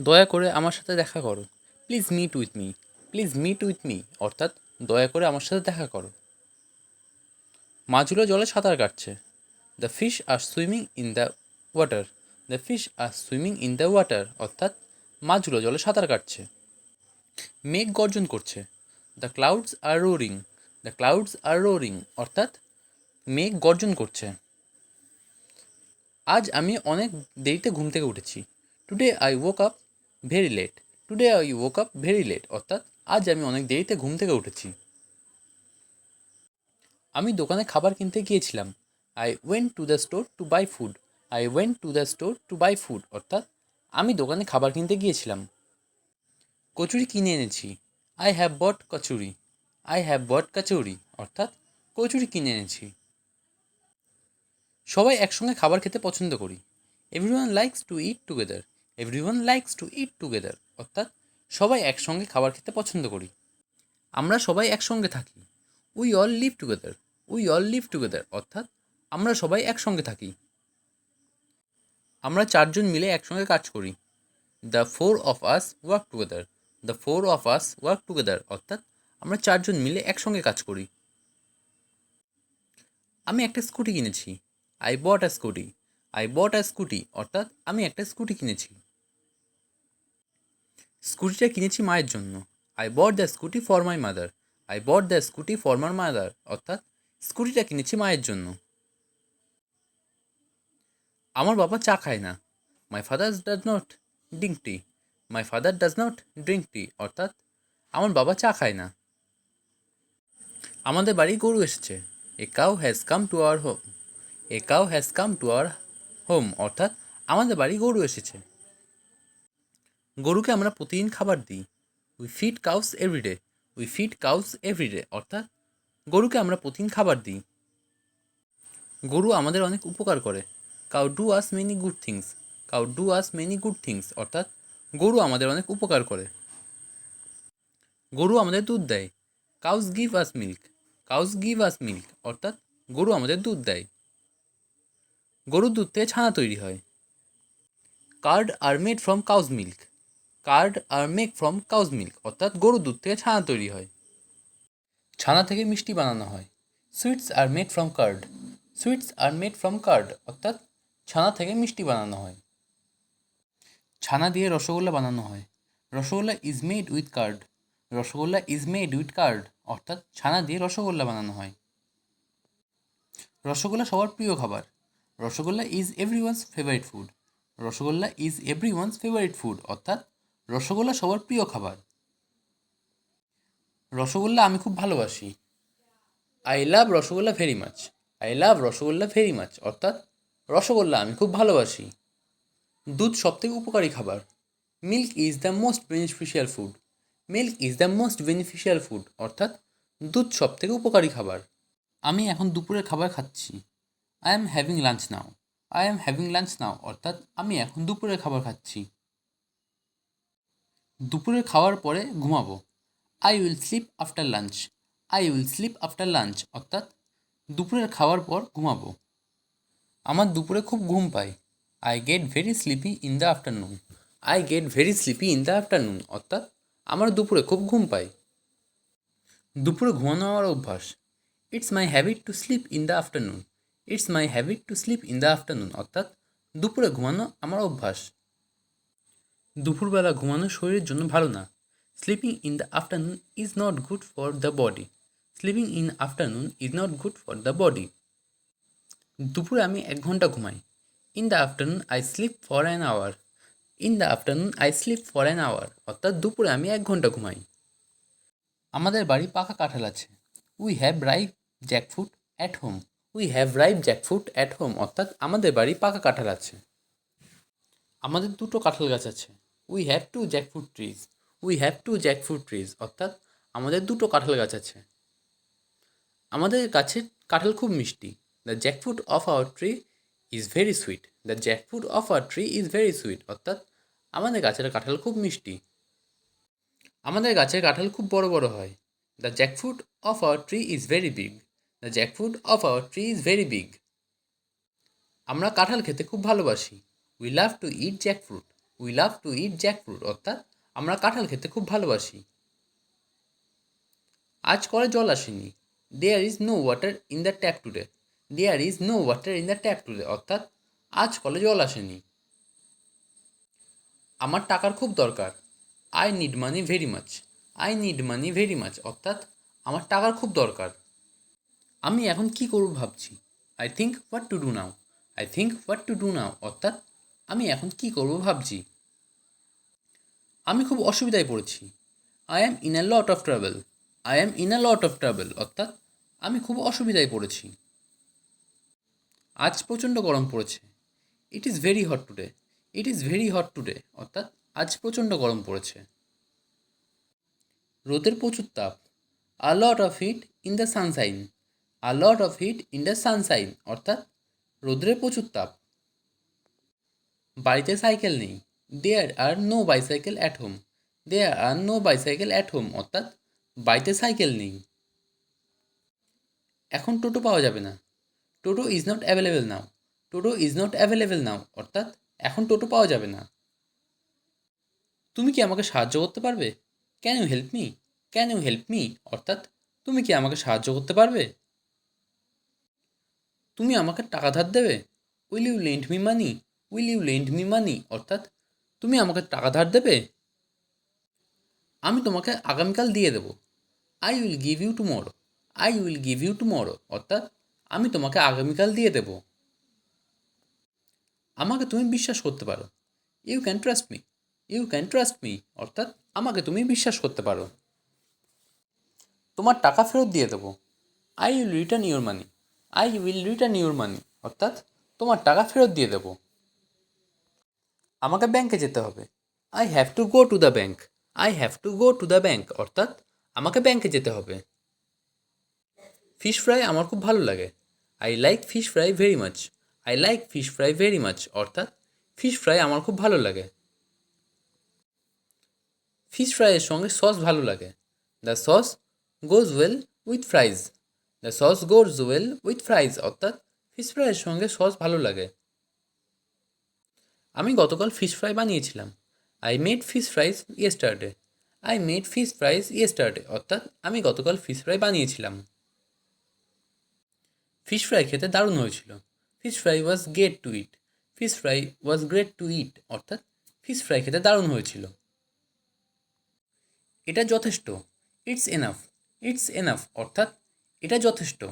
দয়া করে আমার সাথে দেখা করো। Please meet with me please meet with me অর্থাৎ দয়া করে আমার সাথে দেখা করো। মাছগুলো জলে সাঁতার কাটছে। The fish are swimming in the water the fish are swimming in the water অর্থাৎ মাছগুলো জলে সাঁতার কাটছে। মেঘ গর্জন করছে। The clouds are roaring the clouds are roaring অর্থাৎ মেঘ গর্জন করছে। আজ আমি অনেক দেরিতে ঘুম থেকে উঠেছি। Today I woke up very late today I woke up very late অর্থাৎ আজ আমি অনেক দেরিতে ঘুম থেকে উঠেছি। আমি দোকানে খাবার কিনতে গিয়েছিলাম। I went to the store to buy food I went to the store to buy food অর্থাৎ আমি দোকানে খাবার কিনতে গিয়েছিলাম। কচুরি কিনে এনেছি। I have bought kachori. I have bought kachori. অর্থাৎ কচুরি কিনে এনেছি। সবাই একসঙ্গে খাবার খেতে পছন্দ করি। Everyone likes to eat together everyone likes to eat together অর্থাৎ সবাই একসঙ্গে খাবার খেতে পছন্দ করি। আমরা সবাই একসঙ্গে থাকি। We all live together we all live together অর্থাৎ আমরা সবাই একসঙ্গে থাকি। আমরা চারজন মিলে একসঙ্গে কাজ করি। The four of us work together the four of us work together অর্থাৎ আমরা চারজন মিলে একসঙ্গে কাজ করি। আমি একটা স্কুটি কিনেছি। I bought a scooty I bought a scooty অর্থাৎ আমি একটা স্কুটি কিনেছি। স্কুটিটা কিনেছি মায়ের জন্য। I bought the scooty for my mother I bought the scooty for মার মাদার অর্থাৎ স্কুটিটা কিনেছি মায়ের জন্য। আমার বাবা চা খায় না। My father does not drink tea my father does not drink tea অর্থাৎ আমার বাবা চা খায় না। আমাদের বাড়ি গরু এসেছে। A cow has come to our home a cow has come to our home অর্থাৎ আমাদের বাড়ি গরু এসেছে। গরুকে আমরা প্রতিদিন খাবার দিই। We feed cows every day we feed cows every day অর্থাৎ গরুকে আমরা প্রতিদিন খাবার দিই। গরু আমাদের অনেক উপকার করে। Cow do us many good things cow do us many good things অর্থাৎ গরু আমাদের অনেক উপকার করে। গরু আমাদের দুধ দেয়। Cows give us milk cows give us milk অর্থাৎ গরু আমাদের দুধ দেয়। গরুর দুধ থেকে ছানা তৈরি হয়। Curd are made from cow's milk curd are make from cow's milk, অর্থাৎ গরুর দুধ থেকে ছানা তৈরি হয়। ছানা থেকে মিষ্টি বানানো হয়। Sweets are made from curd. Sweets are made from curd, অর্থাৎ ছানা থেকে মিষ্টি বানানো হয়। ছানা দিয়ে রসগোল্লা বানানো হয়। Rasgulla is made with curd rasgulla is made with curd অর্থাৎ ছানা দিয়ে রসগোল্লা বানানো হয়। রসগোল্লা সবার প্রিয় খাবার। Rasgulla is everyone's favourite food rasgulla is everyone's favourite food অর্থাৎ রসগোল্লা সবার প্রিয় খাবার। রসগোল্লা আমি খুব ভালোবাসি। I love rasgulla very much I love rasgulla very much অর্থাৎ রসগোল্লা আমি খুব ভালোবাসি। দুধ সবথেকে উপকারী খাবার। Milk is the most beneficial food milk is the most beneficial food অর্থাৎ দুধ সবথেকে উপকারী খাবার। আমি এখন দুপুরের খাবার খাচ্ছি। I am having lunch now I am having lunch now অর্থাৎ আমি এখন দুপুরের খাবার খাচ্ছি। দুপুরের খাওয়ার পরে ঘুমাবো। I will sleep after lunch I will sleep after lunch অর্থাৎ দুপুরের খাওয়ার পর ঘুমাবো। আমার দুপুরে খুব ঘুম পায়। I get very sleepy in the afternoon I get very sleepy in the afternoon অর্থাৎ আমার দুপুরে খুব ঘুম পায়। দুপুরে ঘুমানো আমার অভ্যাস। It's my habit to sleep in the afternoon it's my habit to sleep in the afternoon অর্থাৎ দুপুরে ঘুমানো আমার অভ্যাস। দুপুরবেলা ঘুমানো শরীরের জন্য ভালো না। Sleeping in the afternoon is not good for the body sleeping in afternoon is not good for the body দুপুরে আমি এক ঘণ্টা ঘুমাই। In the afternoon I sleep for an hour in the afternoon I sleep for an hour অর্থাৎ দুপুরে আমি এক ঘণ্টা ঘুমাই। আমাদের বাড়ি পাকা কাঁঠাল আছে। We have ripe jackfruit at home we have ripe jackfruit at home অর্থাৎ আমাদের বাড়ি পাকা কাঁঠাল আছে। আমাদের দুটো কাঁঠাল গাছ আছে। We have two jackfruit trees we have two jackfruit trees অর্থাৎ আমাদের দুটো কাঁঠাল গাছ আছে। আমাদের গাছের কাঁঠাল খুব মিষ্টি। The jackfruit of our tree is very sweet the jackfruit of our tree is very sweet অর্থাৎ আমাদের গাছের কাঁঠাল খুব মিষ্টি। আমাদের গাছের কাঁঠাল খুব বড় বড় হয়। The jackfruit of our tree is very big the jackfruit of our tree is very big আমরা কাঁঠাল খেতে খুব ভালোবাসি। We love to eat jackfruit we love to eat jackfruit অর্থাৎ আমরা কাঁঠাল খেতে খুব ভালোবাসি। আজ কলে জল আসেনি। There is no water in the tap today there is no water in the tap today অর্থাৎ আজ কলে জল আসেনি। আমার টাকার খুব দরকার। I need money very much I need money very much অর্থাৎ আমার টাকার খুব দরকার। আমি এখন কি করব ভাবছি? I think what to do now I think what to do now অর্থাৎ আমি এখন কি করব ভাবছি? আমি খুব অসুবিধায় পড়েছি। I am in a lot of travel I am in a lot of travel অর্থাৎ আমি খুব অসুবিধায় পড়েছি। আজ প্রচণ্ড গরম পড়েছে। It is very hot today it is very hot today অর্থাৎ আজ প্রচণ্ড গরম পড়েছে। রোদের প্রচুর তাপ। A lot of heat in the sunshine a lot of heat in the sunshine অর্থাৎ রোদ্রের প্রচুর তাপ। বাড়িতে সাইকেল নেই। There are no bicycle at home there are no bicycle at home অর্থাৎ বাড়িতে সাইকেল নেই। এখন টোটো পাওয়া যাবে না। Toto is not available now toto is not available now অর্থাৎ এখন টোটো পাওয়া যাবে না। তুমি কি আমাকে সাহায্য করতে পারবে? Can you help me can you help me অর্থাৎ তুমি কি আমাকে সাহায্য করতে পারবে? তুমি আমাকে টাকা ধার দেবে? Will you lend me money will you lend me money অর্থাৎ, তুমি আমাকে টাকা ধার দেবে? আমি তোমাকে আগামীকাল দিয়ে দেবো। I will give you tomorrow I will give you tomorrow অর্থাৎ, আমি তোমাকে আগামীকাল দিয়ে দেবো। আমাকে তুমি বিশ্বাস করতে পারো। You can trust me you can trust me অর্থাৎ, আমাকে তুমি বিশ্বাস করতে পারো। তোমার টাকা ফেরত দিয়ে দেবো। I will return your money I will return your money অর্থাৎ, তোমার টাকা ফেরত দিয়ে দেবো। আমাকে ব্যাংকে যেতে হবে। I have to go to the bank I have to go to the bank অর্থাৎ আমাকে ব্যাংকে যেতে হবে। ফিশ ফ্রাই আমার খুব ভালো লাগে। I like fish fry very much I like fish fry very much অর্থাৎ ফিশ ফ্রাই আমার খুব ভালো লাগে। ফিশ ফ্রাইয়ের সঙ্গে সস ভালো লাগে। The sauce goes well with fries the sauce goes well with fries অর্থাৎ ফিশ ফ্রাইয়ের সঙ্গে সস ভালো লাগে। আমি গতকাল ফিশ ফ্রাই বানিয়েছিলাম। I made fish fries yesterday I made fish fries yesterday অর্থাৎ আমি গতকাল ফিশ ফ্রাই বানিয়েছিলাম। ফিশ ফ্রাই খেতে দারুণ হয়েছিল। Fish fry was great to eat fish fry was great to eat অর্থাৎ ফিশ ফ্রাই খেতে দারুণ হয়েছিল। এটা যথেষ্ট। ইটস এনাফ ইটস এনাফ অর্থাৎ এটা যথেষ্ট।